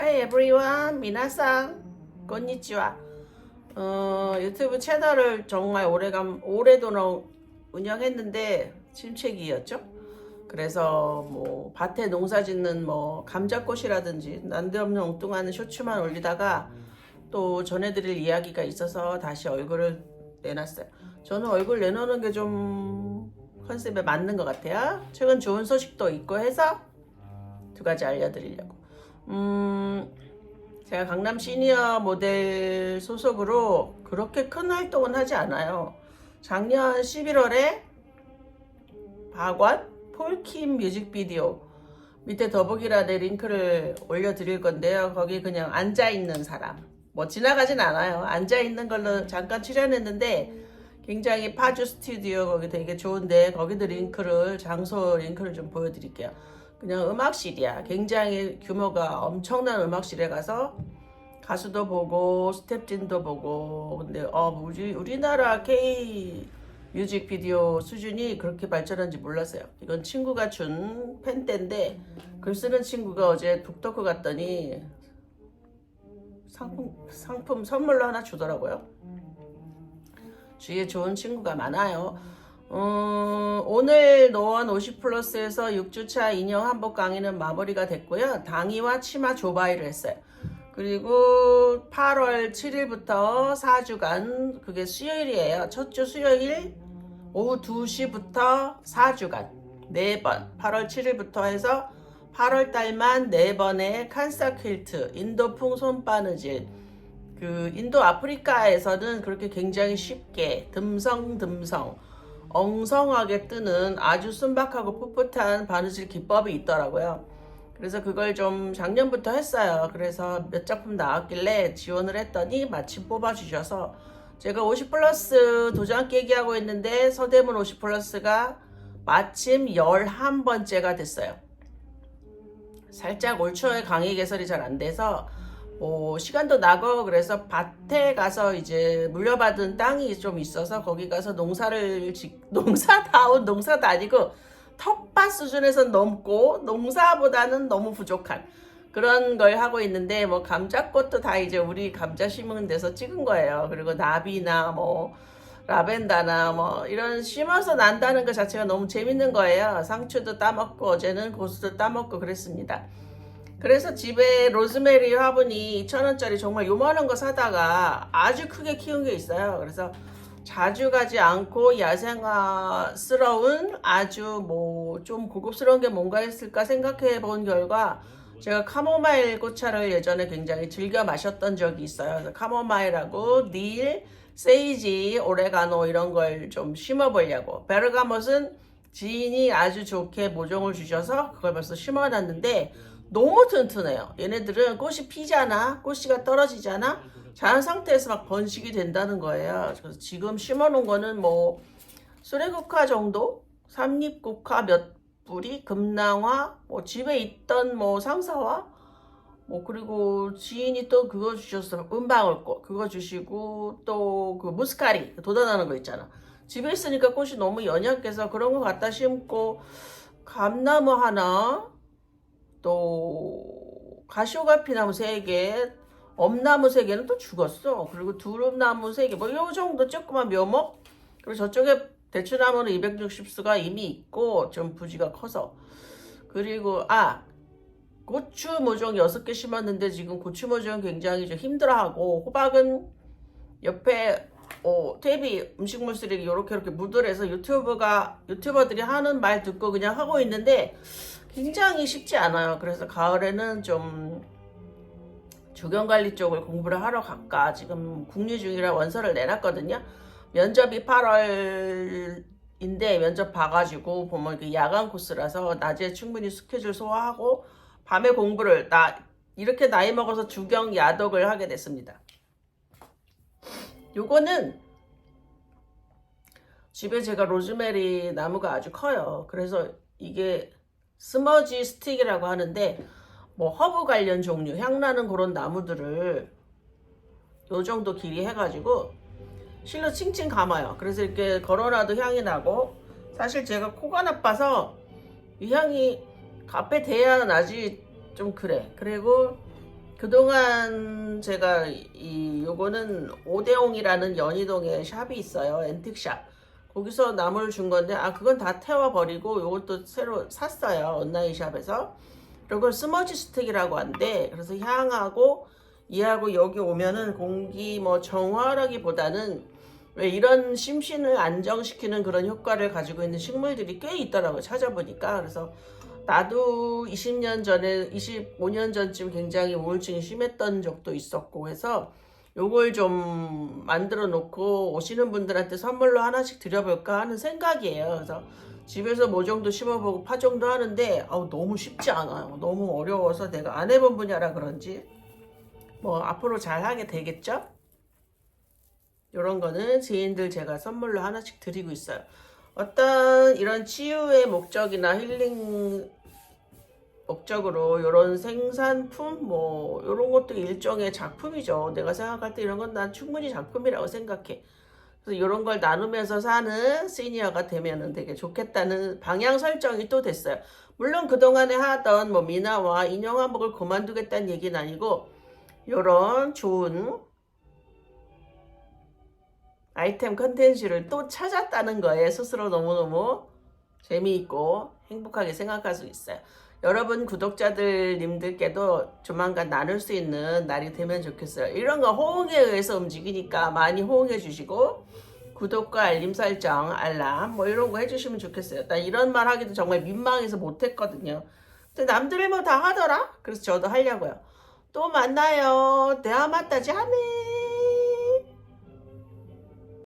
Hi everyone, 미나상, 건니치와. 어, 유튜브 채널을 정말 오래간 오래도록 운영했는데 침체기였죠. 그래서 뭐 밭에 농사 짓는 뭐 감자꽃이라든지 난데없는 엉뚱한 쇼츠만 올리다가 또 전해드릴 이야기가 있어서 다시 얼굴을 내놨어요. 저는 얼굴 내놓는 게 좀 컨셉에 맞는 것 같아요. 최근 좋은 소식도 있고 해서 두 가지 알려드리려고. 음, 제가 강남 시니어 모델 소속으로 그렇게 큰 활동은 하지 않아요. 작년 11월에 박원 폴킴 뮤직비디오 밑에 더보기란에 링크를 올려드릴 건데요. 거기 그냥 앉아있는 사람. 뭐 지나가진 않아요. 앉아있는 걸로 잠깐 출연했는데 굉장히 파주 스튜디오 거기 되게 좋은데 거기도 링크를 장소 링크를 좀 보여드릴게요. 그냥 음악실이야. 굉장히 규모가 엄청난 음악실에 가서 가수도 보고 스텝진도 보고 근데 어 우리 우리나라 K 뮤직비디오 수준이 그렇게 발전한지 몰랐어요. 이건 친구가 준 펜대인데 글 쓰는 친구가 어제 북토크 갔더니 상품 상품 선물로 하나 주더라고요. 주위에 좋은 친구가 많아요. 음, 오늘 노원 50 플러스에서 6주차 인형 한복 강의는 마무리가 됐고요. 당의와 치마 조바이를 했어요. 그리고 8월 7일부터 4주간 그게 수요일이에요. 첫 주 수요일 오후 2시부터 4주간 4번 8월 7일부터 해서 8월 달만 4번의 칸사 퀼트 인도풍 손바느질 그 인도 아프리카에서는 그렇게 굉장히 쉽게 듬성듬성 엉성하게 뜨는 아주 순박하고 풋풋한 바느질 기법이 있더라고요. 그래서 그걸 좀 작년부터 했어요. 그래서 몇 작품 나왔길래 지원을 했더니 마침 뽑아주셔서 제가 50 플러스 도장 깨기 하고 있는데 서대문 50 플러스가 마침 11번째가 됐어요. 살짝 올 초에 강의 개설이 잘 안 돼서 뭐 시간도 나고 그래서 밭에 가서 이제 물려받은 땅이 좀 있어서 거기 가서 농사를 짓 농사다운 농사도 아니고 텃밭 수준에선 넘고 농사보다는 너무 부족한 그런 걸 하고 있는데 뭐 감자꽃도 다 이제 우리 감자 심은 데서 찍은 거예요. 그리고 나비나 뭐 라벤더나 뭐 이런 심어서 난다는 것 자체가 너무 재밌는 거예요. 상추도 따먹고 어제는 고수도 따먹고 그랬습니다. 그래서 집에 로즈메리 화분이 2,000원짜리 정말 요만한 거 사다가 아주 크게 키운 게 있어요. 그래서 자주 가지 않고 야생화스러운 아주 뭐 좀 고급스러운 게 뭔가 했을까 생각해 본 결과 제가 카모마일 꽃차를 예전에 굉장히 즐겨 마셨던 적이 있어요. 카모마일하고 닐, 세이지, 오레가노 이런 걸 좀 심어 보려고. 베르가못은 지인이 아주 좋게 모종을 주셔서 그걸 벌써 심어 놨는데 너무 튼튼해요. 얘네들은 꽃이 피잖아. 꽃씨가 떨어지잖아. 자연 상태에서 막 번식이 된다는 거예요. 그래서 지금 심어 놓은 거는 뭐 수레국화 정도? 삼립국화 몇 뿌리, 금낭화, 뭐 집에 있던 뭐 상사화, 뭐 그리고 지인이 또 그거 주셨어. 은방울꽃 그거 주시고 또 그 무스카리 돋아나는 거 있잖아. 집에 있으니까 꽃이 너무 연약해서 그런 거 갖다 심고 감나무 하나, 또 가시오가피 나무 세 개, 엄나무 세 개는 또 죽었어. 그리고 두릅나무 세 개, 뭐 요 정도 조그만 묘목. 그리고 저쪽에 대추나무는 260수가 이미 있고 좀 부지가 커서. 그리고 아 고추 모종 6개 심었는데 지금 고추 모종 굉장히 좀 힘들어하고 호박은 옆에 어, 퇴비 음식물 쓰레기 요렇게 이렇게 묻으래서 유튜브가 유튜버들이 하는 말 듣고 그냥 하고 있는데 굉장히 쉽지 않아요. 그래서 가을에는 좀 주경관리 쪽을 공부를 하러 갈까 지금 국리 중이라 원서를 내놨거든요. 면접이 8월인데 면접 봐가지고 보면 그 야간 코스라서 낮에 충분히 스케줄 소화하고 밤에 공부를 나 이렇게 나이 먹어서 주경 야독을 하게 됐습니다. 요거는 집에 제가 로즈메리 나무가 아주 커요. 그래서 이게 스머지 스틱이라고 하는데 뭐 허브 관련 종류 향 나는 그런 나무들을 요 정도 길이 해가지고 실로 칭칭 감아요. 그래서 이렇게 걸어놔도 향이 나고 사실 제가 코가 나빠서 이 향이 앞에 대야 나지 좀 그래. 그리고 그동안 제가 이 요거는 오대홍이라는 연희동에 샵이 있어요. 앤틱샵. 거기서 나무를 준 건데 아 그건 다 태워 버리고 요것도 새로 샀어요. 온라인 샵에서. 이걸 스머지 스틱이라고 한대. 그래서 향하고 얘하고 여기 오면은 공기 뭐 정화라기보다는 왜 이런 심신을 안정시키는 그런 효과를 가지고 있는 식물들이 꽤 있더라고요. 찾아보니까. 그래서 나도 20년 전에 25년 전쯤 굉장히 우울증이 심했던 적도 있었고 해서 요걸 좀 만들어 놓고 오시는 분들한테 선물로 하나씩 드려볼까 하는 생각이에요. 그래서 집에서 모종도 심어보고 파종도 하는데 아우 너무 쉽지 않아요. 너무 어려워서 내가 안 해본 분야라 그런지 뭐 앞으로 잘 하게 되겠죠? 이런 거는 지인들 제가 선물로 하나씩 드리고 있어요. 어떤 이런 치유의 목적이나 힐링 목적으로 이런 생산품 뭐 이런 것도 일종의 작품이죠. 내가 생각할 때 이런 건 난 충분히 작품이라고 생각해. 그래서 이런 걸 나누면서 사는 시니어가 되면은 되게 좋겠다는 방향 설정이 또 됐어요. 물론 그동안에 하던 뭐 미나와 인형화목을 그만두겠다는 얘기는 아니고 이런 좋은 아이템 컨텐츠를 또 찾았다는 거에 스스로 너무너무 재미있고 행복하게 생각할 수 있어요. 여러분 구독자들 님들께도 조만간 나눌 수 있는 날이 되면 좋겠어요. 이런 거 호응에 의해서 움직이니까 많이 호응해 주시고 구독과 알림 설정, 알람 뭐 이런 거 해주시면 좋겠어요. 나 이런 말 하기도 정말 민망해서 못했거든요. 근데 남들이 뭐 다 하더라. 그래서 저도 하려고요. 또 만나요. 대화 맞다지 하네.